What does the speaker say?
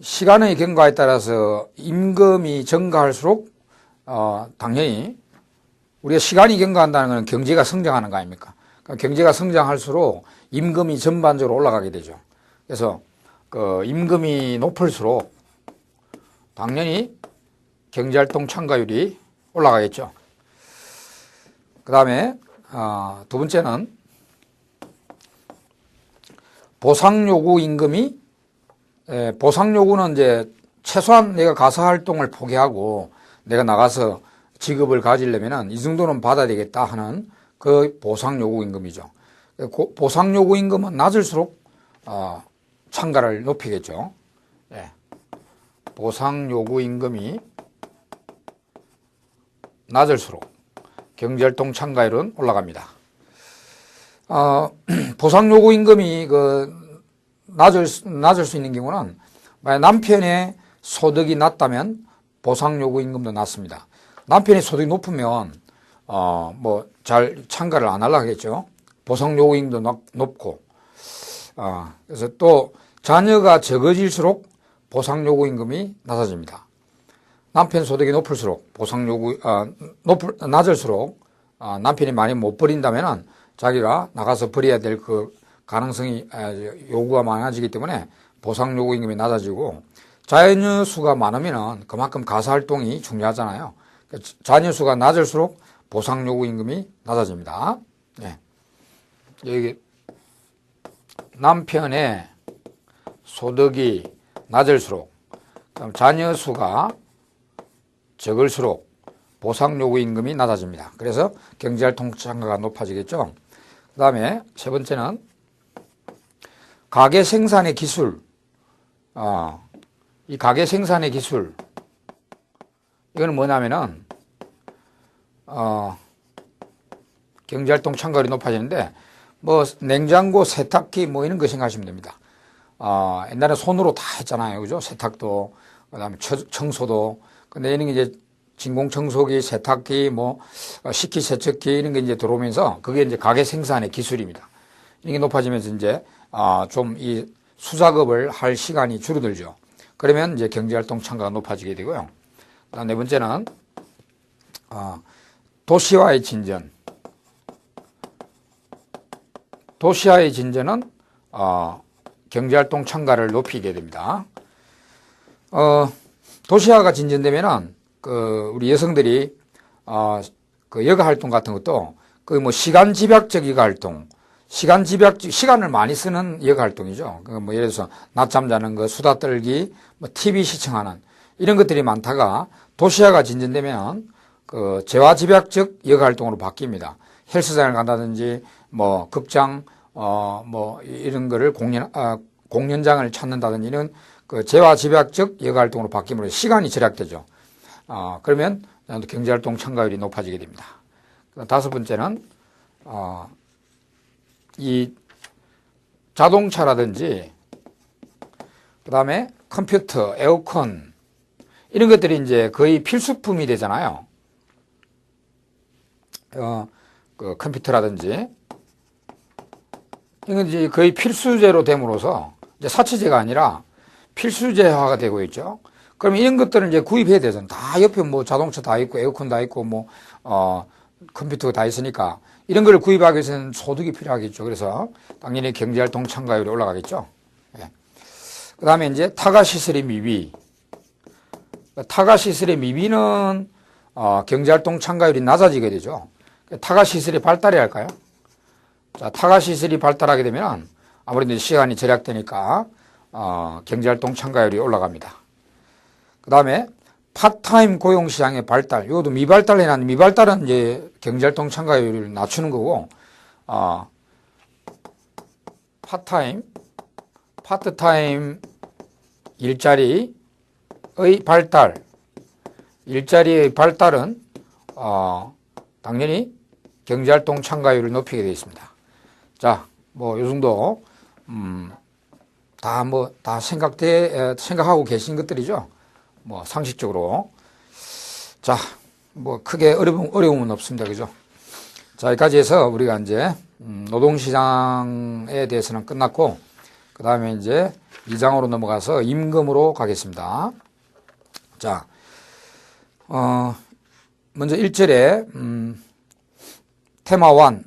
시간의 경과에 따라서 임금이 증가할수록 어, 당연히 우리가 시간이 경과한다는 것은 경제가 성장하는 거 아닙니까? 그러니까 경제가 성장할수록 임금이 전반적으로 올라가게 되죠. 그래서 그 임금이 높을수록 당연히 경제활동 참가율이 올라가겠죠. 그 다음에 어, 두 번째는 보상요구 임금이 에, 보상 요구는 이제 최소한 내가 가사 활동을 포기하고 내가 나가서 직업을 가지려면은 이 정도는 받아야 되겠다 하는 그 보상 요구 임금이죠. 고- 보상 요구 임금은 낮을수록 어, 참가를 높이겠죠. 예. 보상 요구 임금이 낮을수록 경제활동 참가율은 올라갑니다. 어, 보상 요구 임금이 그 낮을, 수- 낮을 수 있는 경우는 만약 남편의 소득이 낮다면 보상 요구 임금도 낮습니다. 남편의 소득이 높으면 어, 뭐 잘 참가를 안 하려고 하겠죠. 보상 요구 임금도 높- 높고 어, 그래서 또 자녀가 적어질수록 보상 요구 임금이 낮아집니다. 남편 소득이 높을수록 보상 요구 어, 높을 낮을수록 어, 남편이 많이 못 버린다면은 자기가 나가서 버려야 될그 가능성이 아, 요구가 많아지기 때문에 보상 요구 임금이 낮아지고 자녀 수가 많으면은 그만큼 가사 활동이 중요하잖아요. 그러니까 자녀 수가 낮을수록 보상 요구 임금이 낮아집니다. 예. 여기 남편의 소득이 낮을수록 자녀 수가 적을수록 보상 요구 임금이 낮아집니다. 그래서 경제활동 참가가 높아지겠죠. 그 다음에 세 번째는 가계 생산의 기술. 어, 이 가계 생산의 기술. 이거는 뭐냐면은, 어, 경제활동 참가율이 높아지는데, 뭐, 냉장고, 세탁기, 뭐, 이런 거 생각하시면 됩니다. 어, 옛날에 손으로 다 했잖아요. 그죠? 세탁도, 그 다음에 청소도. 근데 이런 게 이제 진공청소기, 세탁기, 뭐, 어, 식기세척기 이런 게 이제 들어오면서 그게 이제 가게 생산의 기술입니다. 이런 게 높아지면서 이제, 아, 좀 이 수작업을 할 시간이 줄어들죠. 그러면 이제 경제활동 참가가 높아지게 되고요. 그다음 네 번째는, 아, 도시화의 진전. 도시화의 진전은, 어, 경제활동 참가를 높이게 됩니다. 어, 도시화가 진전되면은 그 우리 여성들이 어, 그 여가 활동 같은 것도 그 뭐 시간 집약적 여가 활동, 시간 집약 시간을 많이 쓰는 여가 활동이죠. 그 뭐 예를 들어서 낮잠 자는 거, 수다 떨기, 뭐 TV 시청하는 이런 것들이 많다가 도시화가 진전되면 그 재화 집약적 여가 활동으로 바뀝니다. 헬스장을 간다든지 뭐 극장 어 뭐 이런 거를 공연 아 공연장을 찾는다든지 이런 그 재화 집약적 여가 활동으로 바뀌므로 시간이 절약되죠. 어, 그러면 경제활동 참가율이 높아지게 됩니다. 그 다섯 번째는, 어, 이 자동차라든지, 그 다음에 컴퓨터, 에어컨, 이런 것들이 이제 거의 필수품이 되잖아요. 어, 그 컴퓨터라든지, 이건 이제 거의 필수제로 됨으로써 이제 사치제가 아니라 필수제화가 되고 있죠. 그럼 이런 것들을 이제 구입해야 되잖아. 다 옆에 뭐 자동차 다 있고 에어컨 다 있고 뭐, 어, 컴퓨터가 다 있으니까 이런 걸 구입하기 위해서는 소득이 필요하겠죠. 그래서 당연히 경제활동 참가율이 올라가겠죠. 예. 그 다음에 이제 타가시설의 미비. 타가시설의 미비는 어, 경제활동 참가율이 낮아지게 되죠. 타가시설이 발달해야 할까요? 자, 타가시설이 발달하게 되면 아무래도 시간이 절약되니까 어, 경제활동 참가율이 올라갑니다. 그 다음에 파타임 고용 시장의 발달, 이것도 미발달 해놨는데 미발달은 이제 경제활동 참가율을 낮추는 거고, 어, 파타임, 파트타임 일자리의 발달, 일자리의 발달은 어, 당연히 경제활동 참가율을 높이게 되어 있습니다. 자, 뭐, 요 정도, 음, 다 뭐, 다 생각돼, 생각하고 계신 것들이죠. 뭐 상식적으로. 자 뭐 크게 어려움, 어려움은 없습니다. 그죠? 자 여기까지 해서 우리가 이제 음, 노동시장에 대해서는 끝났고 그 다음에 이제 2장으로 넘어가서 임금으로 가겠습니다. 자 어, 먼저 1절에 음, 테마 1